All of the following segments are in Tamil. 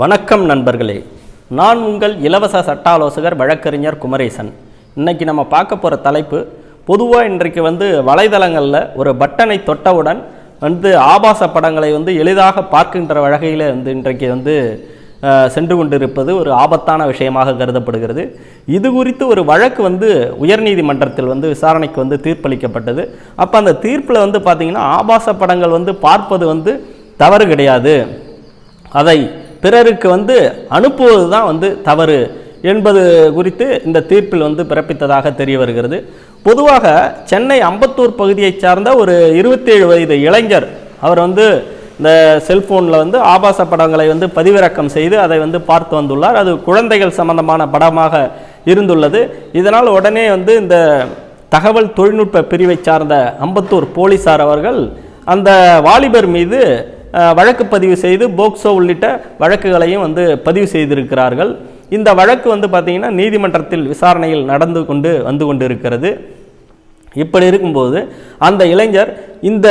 வணக்கம் நண்பர்களே. நான் உங்கள் இலவச சட்ட ஆலோசகர் வழக்கறிஞர் குமரேசன். இன்னைக்கு நம்ம பார்க்க போகிற தலைப்பு பொதுவாக இன்றைக்கு வந்து வலைதளங்களில் ஒரு பட்டனை தொட்டவுடன் வந்து ஆபாச படங்களை வந்து எளிதாக பார்க்கின்ற வகையில் வந்து இன்றைக்கு வந்து சென்று கொண்டிருப்பது ஒரு ஆபத்தான விஷயமாக கருதப்படுகிறது. இது குறித்து ஒரு வழக்கு வந்து உயர்நீதிமன்றத்தில் வந்து விசாரணைக்கு வந்து தீர்ப்பளிக்கப்பட்டது. அப்போ அந்த தீர்ப்பில் வந்து பார்த்திங்கன்னா ஆபாச படங்கள் வந்து பார்ப்பது வந்து தவறு கிடையாது. அதை பிறருக்கு வந்து அனுப்புவது தான் வந்து தவறு என்பது குறித்து இந்த தீர்ப்பில் வந்து பிறப்பித்ததாக தெரிய வருகிறது. பொதுவாக சென்னை அம்பத்தூர் பகுதியைச் சார்ந்த ஒரு இருபத்தேழு வயது இளைஞர் அவர் வந்து இந்த செல்ஃபோனில் வந்து ஆபாச படங்களை வந்து பதிவிறக்கம் செய்து அதை வந்து பார்த்து வந்துள்ளார். அது குழந்தைகள் சம்பந்தமான படமாக இருந்துள்ளது. இதனால் உடனே வந்து இந்த தகவல் தொழில்நுட்ப பிரிவை சார்ந்த அம்பத்தூர் போலீசார் அவர்கள் அந்த வாலிபர் மீது வழக்கு பதிவு செய்து போக்சோ உள்ளிட்ட வழக்குகளையும் வந்து பதிவு செய்திருக்கிறார்கள். இந்த வழக்கு வந்து பார்த்திங்கன்னா நீதிமன்றத்தில் விசாரணையில் நடந்து கொண்டு வந்து கொண்டு இருக்கிறது இப்படி இருக்கும்போது அந்த இளைஞர் இந்த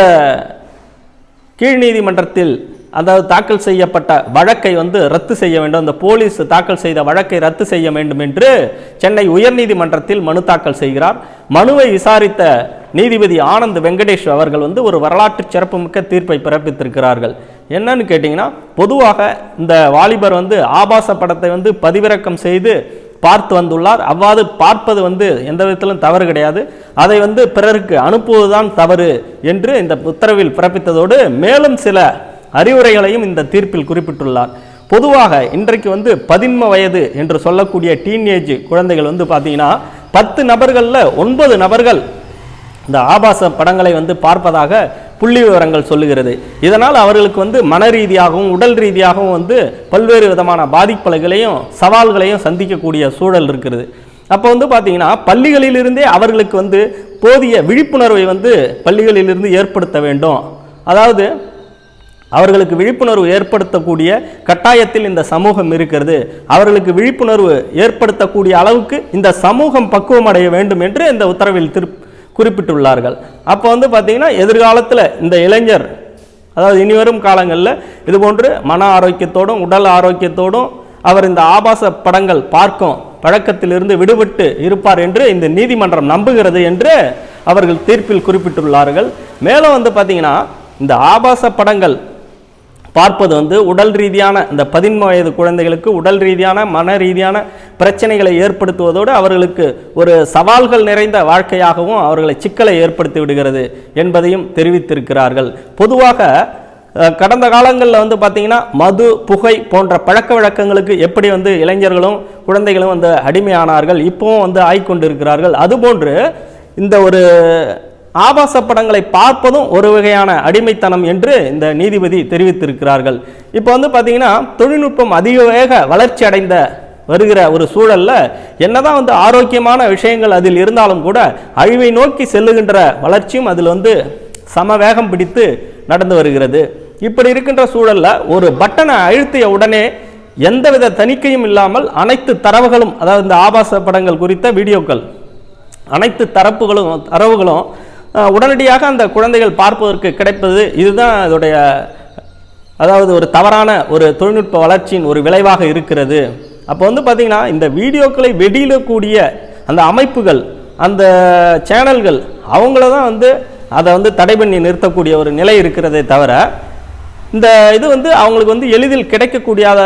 கீழ் நீதிமன்றத்தில் அதாவது தாக்கல் செய்யப்பட்ட வழக்கை வந்து ரத்து செய்ய வேண்டும். அந்த போலீஸ் தாக்கல் செய்த வழக்கை ரத்து செய்ய வேண்டும் என்று சென்னை உயர்நீதிமன்றத்தில் மனு தாக்கல் செய்கிறார். மனுவை விசாரித்த நீதிபதி ஆனந்த் வெங்கடேஷ் அவர்கள் வந்து ஒரு வரலாற்று சிறப்புமிக்க தீர்ப்பை பிறப்பித்திருக்கிறார்கள். என்னன்னு கேட்டிங்கன்னா பொதுவாக இந்த வாலிபர் வந்து ஆபாச படத்தை வந்து பதிவிறக்கம் செய்து பார்த்து வந்துள்ளார். அவ்வாறு பார்ப்பது வந்து எந்த விதத்திலும் தவறு கிடையாது. அதை வந்து பிறருக்கு அனுப்புவதுதான் தவறு என்று இந்த உத்தரவில் பிறப்பித்ததோடு மேலும் சில அறிவுரைகளையும் இந்த தீர்ப்பில் குறிப்பிட்டுள்ளார். பொதுவாக இன்றைக்கு வந்து பதின்ம வயது என்று சொல்லக்கூடிய டீனேஜ் குழந்தைகள் வந்து பார்த்தீங்கன்னா பத்து நபர்களில் ஒன்பது நபர்கள் இந்த ஆபாச படங்களை வந்து பார்ப்பதாக புள்ளி விவரங்கள் சொல்லுகிறது. இதனால் அவர்களுக்கு வந்து மன ரீதியாகவும் உடல் ரீதியாகவும் வந்து பல்வேறு விதமான பாதிப்புகளையும் சவால்களையும் சந்திக்கக்கூடிய சூழல் இருக்கிறது. அப்போ வந்து பார்த்தீங்கன்னா பள்ளிகளிலிருந்தே அவர்களுக்கு வந்து போதிய விழிப்புணர்வை வந்து பள்ளிகளிலிருந்து ஏற்படுத்த வேண்டும். அதாவது அவர்களுக்கு விழிப்புணர்வு ஏற்படுத்தக்கூடிய கட்டாயத்தில் இந்த சமூகம் இருக்கிறது. அவர்களுக்கு விழிப்புணர்வு ஏற்படுத்தக்கூடிய அளவுக்கு இந்த சமூகம் பக்குவம் அடைய வேண்டும் என்று இந்த உத்தரவில் திரு குறிப்பிட்டுள்ளார்கள். அப்போ வந்து பார்த்தீங்கன்னா எதிர்காலத்தில் இந்த இளைஞர் அதாவது இனிவரும் காலங்களில் இதுபோன்று மன ஆரோக்கியத்தோடும் உடல் ஆரோக்கியத்தோடும் அவர் இந்த ஆபாச படங்கள் பார்க்கும் பழக்கத்திலிருந்து விடுபட்டு இருப்பார் என்று இந்த நீதிமன்றம் நம்புகிறது என்று அவர்கள் தீர்ப்பில் குறிப்பிட்டுள்ளார்கள். மேலும் வந்து பார்த்திங்கன்னா இந்த ஆபாச படங்கள் பார்ப்பது வந்து உடல் ரீதியான இந்த பதின்ம வயது குழந்தைகளுக்கு உடல் ரீதியான மன ரீதியான பிரச்சனைகளை ஏற்படுத்துவதோடு அவர்களுக்கு ஒரு சவால்கள் நிறைந்த வாழ்க்கையாகவும் அவர்களை சிக்கலை ஏற்படுத்தி விடுகிறது என்பதையும் தெரிவித்திருக்கிறார்கள். பொதுவாக கடந்த காலங்களில் வந்து பார்த்திங்கன்னா மது புகை போன்ற பழக்க வழக்கங்களுக்கு எப்படி வந்து இளைஞர்களும் குழந்தைகளும் வந்து அடிமையானார்கள் இப்போவும் வந்து ஆய்கொண்டிருக்கிறார்கள். அதுபோன்று இந்த ஒரு ஆபாச படங்களை பார்ப்பதும் ஒரு வகையான அடிமைத்தனம் என்று இந்த நீதிபதி தெரிவித்திருக்கிறார்கள். இப்போ வந்து பார்த்தீங்கன்னா தொழில்நுட்பம் அதிக வேக வளர்ச்சி அடைந்த வருகிற ஒரு சூழலில் என்னதான் வந்து ஆரோக்கியமான விஷயங்கள் அதில் இருந்தாலும் கூட அழிவை நோக்கி செல்லுகின்ற வளர்ச்சியும் அதில் வந்து சம வேகம் பிடித்து நடந்து வருகிறது. இப்படி இருக்கின்ற சூழலில் ஒரு பட்டனை அழுத்திய உடனே எந்தவித தணிக்கையும் இல்லாமல் அனைத்து தரவுகளும் அதாவது இந்த ஆபாச படங்கள் குறித்த வீடியோக்கள் அனைத்து தரப்புகளும் தரவுகளும் உடனடியாக அந்த குழந்தைகள் பார்ப்பதற்கு கிடைப்பது இதுதான் இதோடைய அதாவது ஒரு தவறான ஒரு தொழில்நுட்ப வளர்ச்சியின் ஒரு விளைவாக இருக்கிறது. அப்போ வந்து பார்த்திங்கன்னா இந்த வீடியோக்களை வெடியிடக்கூடிய அந்த அமைப்புகள் அந்த சேனல்கள் அவங்கள தான் வந்து அதை வந்து தடை பண்ணி நிறுத்தக்கூடிய ஒரு நிலை இருக்கிறதே தவிர இந்த இது வந்து அவங்களுக்கு வந்து எளிதில் கிடைக்கக்கூடியாத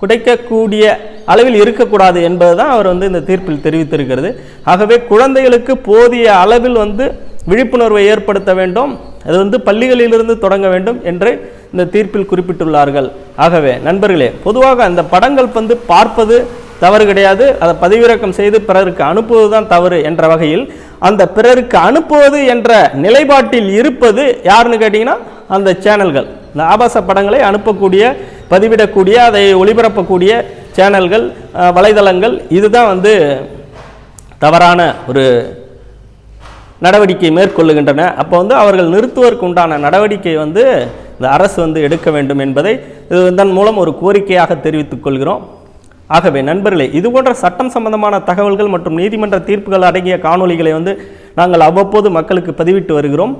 கிடைக்கக்கூடிய அளவில் இருக்கக்கூடாது என்பது தான் அவர் வந்து இந்த தீர்ப்பில் தெரிவித்திருக்கிறது. ஆகவே குழந்தைகளுக்கு போதிய அளவில் வந்து விழிப்புணர்வை ஏற்படுத்த வேண்டும். அது வந்து பள்ளிகளிலிருந்து தொடங்க வேண்டும் என்று இந்த தீர்ப்பில் குறிப்பிட்டுள்ளார்கள். ஆகவே நண்பர்களே பொதுவாக அந்த படங்கள் வந்து பார்ப்பது தவறு கிடையாது. அதை பதிவிறக்கம் செய்து பிறருக்கு அனுப்புவது தான் தவறு என்ற வகையில் அந்த பிறருக்கு அனுப்புவது என்ற நிலைப்பாட்டில் இருப்பது யாருன்னு கேட்டிங்கன்னா அந்த சேனல்கள். இந்த ஆபாச படங்களை அனுப்பக்கூடிய பதிவிடக்கூடிய அதை ஒளிபரப்பக்கூடிய சேனல்கள் வலைதளங்கள் இதுதான் வந்து தவறான ஒரு நடவடிக்கை மேற்கொள்ளுகின்றன. அப்போ வந்து அவர்கள் நிறுத்துவதற்கு உண்டான நடவடிக்கை வந்து இந்த அரசு வந்து எடுக்க வேண்டும் என்பதை இதன் மூலம் ஒரு கோரிக்கையாக தெரிவித்துக் கொள்கிறோம். ஆகவே நண்பர்களே இது போன்ற சட்டம் சம்பந்தமான தகவல்கள் மற்றும் நீதிமன்ற தீர்ப்புகள் அடங்கிய காணொளிகளை வந்து நாங்கள் அவ்வப்போது மக்களுக்கு பதிவிட்டு வருகிறோம்.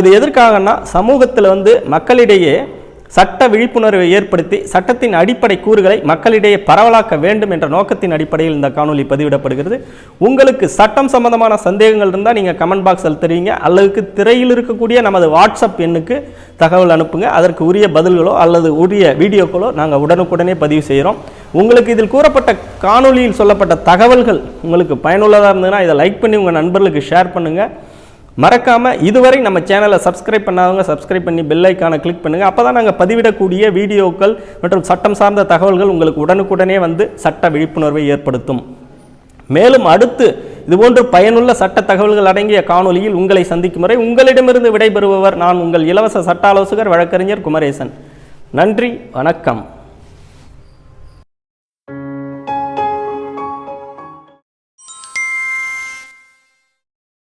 இது எதற்காகன்னா சமூகத்தில் வந்து மக்களிடையே சட்ட விழிப்புணர்வை ஏற்படுத்தி சட்டத்தின் அடிப்படை கூறுகளை மக்களிடையே பரவலாக்க வேண்டும் என்ற நோக்கத்தின் அடிப்படையில் இந்த காணொலி பதிவிடப்படுகிறது. உங்களுக்கு சட்டம் சம்பந்தமான சந்தேகங்கள் இருந்தால் நீங்கள் கமெண்ட் பாக்ஸில் தெரிவிங்க. அல்லதுக்கு திரையில் இருக்கக்கூடிய நமது வாட்ஸ்அப் எண்ணுக்கு தகவல் அனுப்புங்க. அதற்கு உரிய பதில்களோ அல்லது உரிய வீடியோக்களோ நாங்கள் உடனுக்குடனே பதிவு செய்கிறோம் உங்களுக்கு இதில் கூறப்பட்ட காணொளியில் சொல்லப்பட்ட தகவல்கள் உங்களுக்கு பயனுள்ளதாக இருந்ததுன்னா இதை லைக் பண்ணி உங்கள் நண்பர்களுக்கு ஷேர் பண்ணுங்கள் மறக்காமல் இதுவரை நம்ம சேனலை சப்ஸ்கிரைப் பண்ணாதவங்க சப்ஸ்கிரைப் பண்ணி பெல் ஐக்கானை கிளிக் பண்ணுங்கள் அப்போ தான் நாங்கள் பதிவிடக்கூடிய வீடியோக்கள் மற்றும் சட்டம் சார்ந்த தகவல்கள் உங்களுக்கு உடனுக்குடனே வந்து சட்ட விழிப்புணர்வை ஏற்படுத்தும். மேலும் அடுத்து இதுபோன்று பயனுள்ள சட்ட தகவல்கள் அடங்கிய காணொளியில் உங்களை சந்திக்கும் வரை உங்களிடமிருந்து விடைபெறுபவர் நான் உங்கள் இலவச சட்ட ஆலோசகர் வழக்கறிஞர் குமரேசன். நன்றி வணக்கம்.